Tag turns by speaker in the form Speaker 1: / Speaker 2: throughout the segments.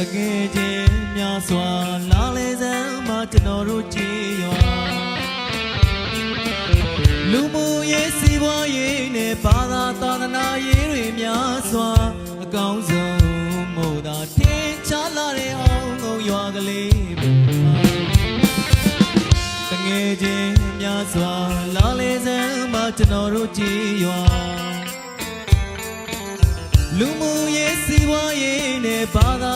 Speaker 1: တကယ်ချင်းများစွာလာလေစမ်းမှာကျွန်တော်တို့ကြည်ရွာလူမှုရေးစီးပွားရေးနဲ့ဘာသာသာသနာရေးတွေများစွာအကောင်းဆုံးမို့သာထင်ရှားလာတဲ့အောင်ငုံရွာကလေးပဲတကယ်ချင်းများစွာလာလေစမ်းမှာကျွန်တော်တို့ကြည်ရွာလူမှုရေးစီးပွားရေးနဲ့ဘာသာသာသနာရေးတွေများစွာအ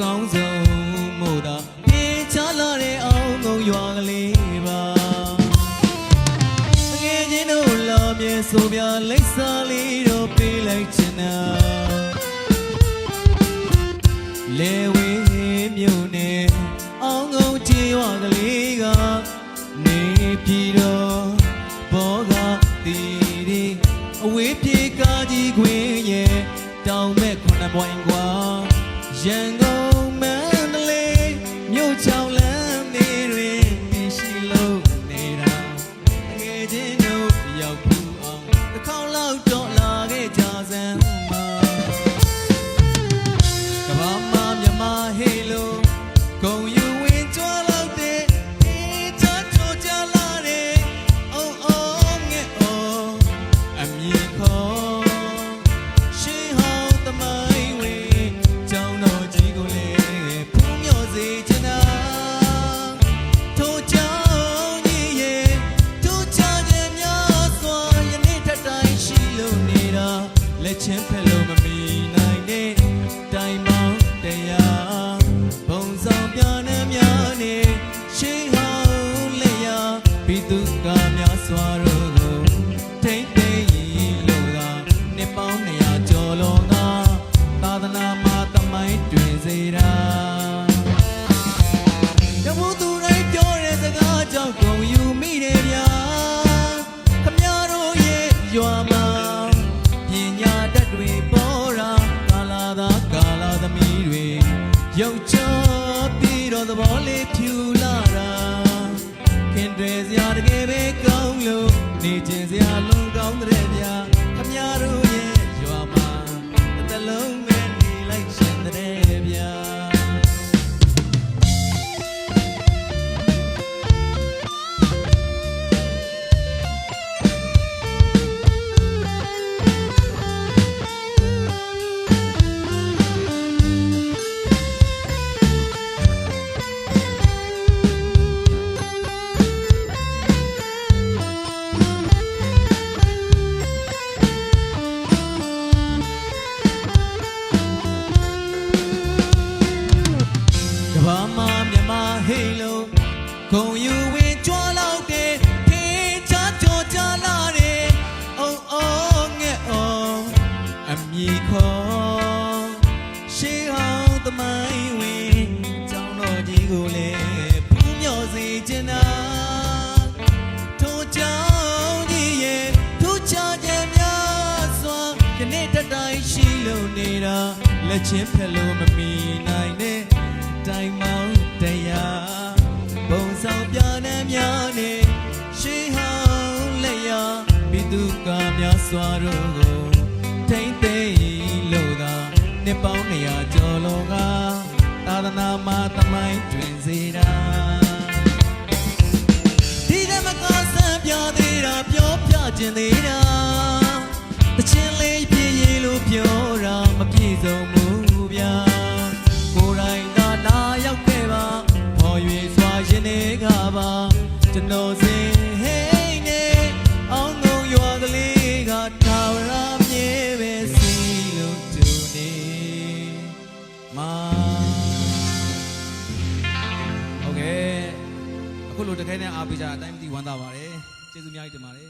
Speaker 1: ကောင်းဆုံးမို့သာပြေချလာတဲ့အောင်ငုံရွာကလေးပါငယ်ချင်းတို့လာမြေဆိုပြလိပ်စာလေးတော့ပေးလိုက်ချင်တာလေဝေးမြို့နယ်အောင်ငုံချေရွာကလေးကနေပြည်တော်ဘောကတီတီအဝေးပြေကားကြီးခွင်ရဲ့တောင်မဲ့ခုနှစ်ပွိုင်ကွာရန်ကု ခဲ့ကြ ချင်းဖက်လို့မမီနိုင်တဲ့တိုင်မောင်းတရားဘုံဆောင်ပြနေများနေရှိဟောင်းလက်ရပြီးသူကများစွာတို့ကိုထိမ့်သိမ့်လို့ကနှစ်ပေါင်း200ကျော်လောကသာသနာမှာတမိုင်းတွင်စေတာတဘူးသူတိုင်းပြောတဲ့စကားကြောင့်ကုန်ယူမိတယ်ဗျာ ရုပ်ချပြီးတော့သဘောလေးဖြူလာတာခင်တွေစရာတကယ်ပဲကောင်းလို့နေခြင်းစရာလုံးကောင်းတဲ့ဗျာ ဂုံယူဝင်ကြွားလောက်တဲ့ဖေးချကြောကြလာတဲ့အိုးအိုးငဲ့အော်အမြီခေါ်ရှေးဟောင်းသမိုင်းဝင်ကျောင်းတော်ကြီးကိုလည်းဖူးမြော်စေချင်တာထိုကြောင့်ကြီးရဲ့သူချခြင်းများစွာယနေ့တတိုင်းရှိလို့နေတာလက်ချင်းဖက်လို့မမီနိုင်တဲ့တိုင်မော ပြီးသူကများစွာတို့ကိုထိမ့်သိမ့်လို့သာနှစ်ပေါင်း200ကျော်လောကသာသနာမှာသမိုင်းတွင်စေတာဒီကမကဆန်းပြသေးတာပြောပြခြင်းသေးတာတချင်းလေးပြည့်ရည်လို့ပြောတာမပြည့်စုံဘူးဗျာကိုယ်တိုင်သာလာရောက်ခဲ့ပါဟော၍စွာရင်တွေကပါကျွန်တော်စင် လိုတခဲတမ်းအားပေးကြတာအတိုင်းမသိဝမ်းသာပါတယ်ကျေးဇူးများကြီးတင်ပါတယ်